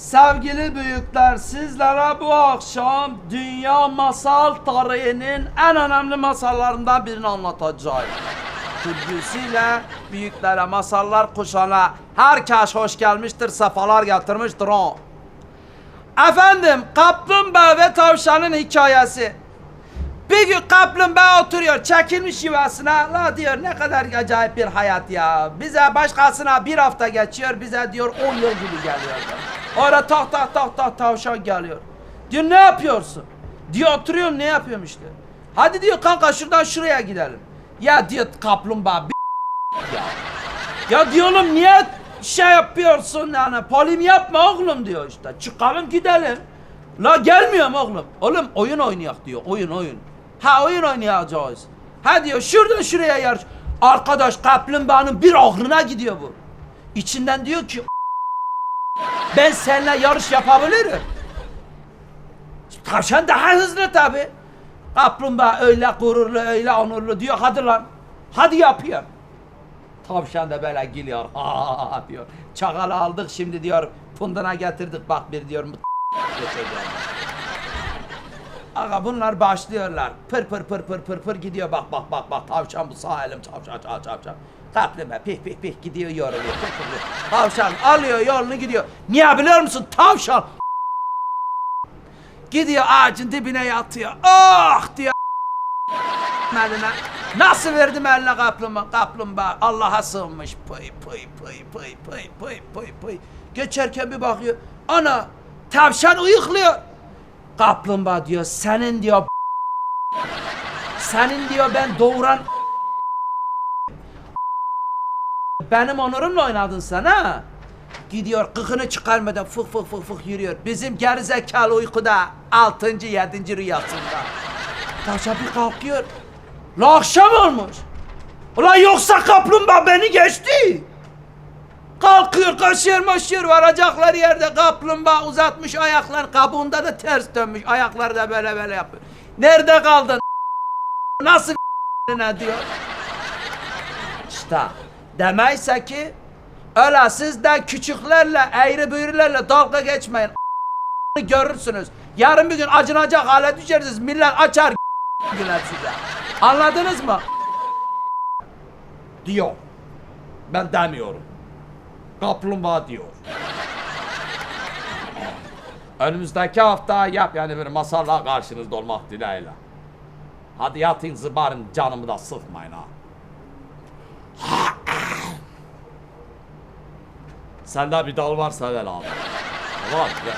Sevgili büyükler sizlere bu akşam dünya masal tarihinin en önemli masallarından birini anlatacağım. Türküsüyle büyüklere masallar kuşana herkes hoş gelmiştir, sefalar getirmiştir o. Efendim kaplumbağa ve tavşanın hikayesi. Bir gün kaplumbağa oturuyor çekilmiş yuvasına la diyor ne kadar acayip bir hayat ya. Bize başkasına bir hafta geçiyor bize diyor 10 yıl gibi geliyor. Orada tak tak tak tak tavşan geliyor. Diyor ne yapıyorsun? Diyor oturuyorum ne yapıyorum işte. Hadi diyor kanka şuradan şuraya gidelim. Ya diyor kaplumbağa ya. Ya diyorum niye şey yapıyorsun yani polim yapma oğlum diyor işte. Çıkalım gidelim. La gelmiyorum oğlum. Oğlum oyun oynayak diyor. Oyun oyun. Ha oyun oynayacağız. Ha diyor şuradan şuraya yarış. Arkadaş kaplumbağanın bir aklına gidiyor bu. İçinden diyor ki ben seninle yarış yapabilirim. Tavşan daha hızlı tabi. Kaplumbağa öyle gururlu öyle onurlu diyor hadi lan. Hadi yapıyor. Tavşan da böyle gülüyor. Ha diyor. Çakalı aldık şimdi diyor. Punduna getirdik bak bir diyor. Aga bunlar başlıyorlar. Pır pır pır pır pır pır gidiyor. Bak bak bak bak tavşan bu sağ elim tavşan tavşan tavşan. Kaplumbağa pih pih pih gidiyor yoruluyor. Tavşan alıyor yolunu gidiyor. Niye biliyor musun? Tavşan gidiyor ağacın dibine yatıyor. Ah diyor eline. Nasıl verdim eline kaplumbağa? Kaplumbağa Allah'a sığınmış. Pıy pıy pıy pıy pıy pıy pıy pıy. Geçerken bir bakıyor. Ana tavşan uyukluyor. Kaplumbağa diyor senin diyor senin diyor ben doğuran benim onurumla oynadın sen ha. Gidiyor kıkını çıkarmadan fık fık fık fık yürüyor. Bizim gerizekalı uykuda 6. 7. rüyasında. Tavşan bir kalkıyor. La akşam olmuş. Ulan yoksa kaplumbağa beni geçti. Kalkıyor kaşıyor maşıyor varacaklar yerde kaplumbağa uzatmış ayaklar kabuğunda da ters dönmüş ayakları da böyle böyle yapıyor. Nerede kaldın? Nasıl ne diyor? İşte demeyse ki öyle siz de küçüklerle eğri büğrülerle dalga geçmeyin. görürsünüz. Yarın bir gün acınacak hale düşersiniz. Millet açar güler size. Anladınız mı? Diyor. Ben demiyorum. Kaplumbağa diyor. Önümüzdeki hafta yap yani bir masalla karşınızda olmak dileğiyle. Hadi yatın zıbarın canımı da sıkmayın ha. Sende bir dal varsa ver abi. Var ver.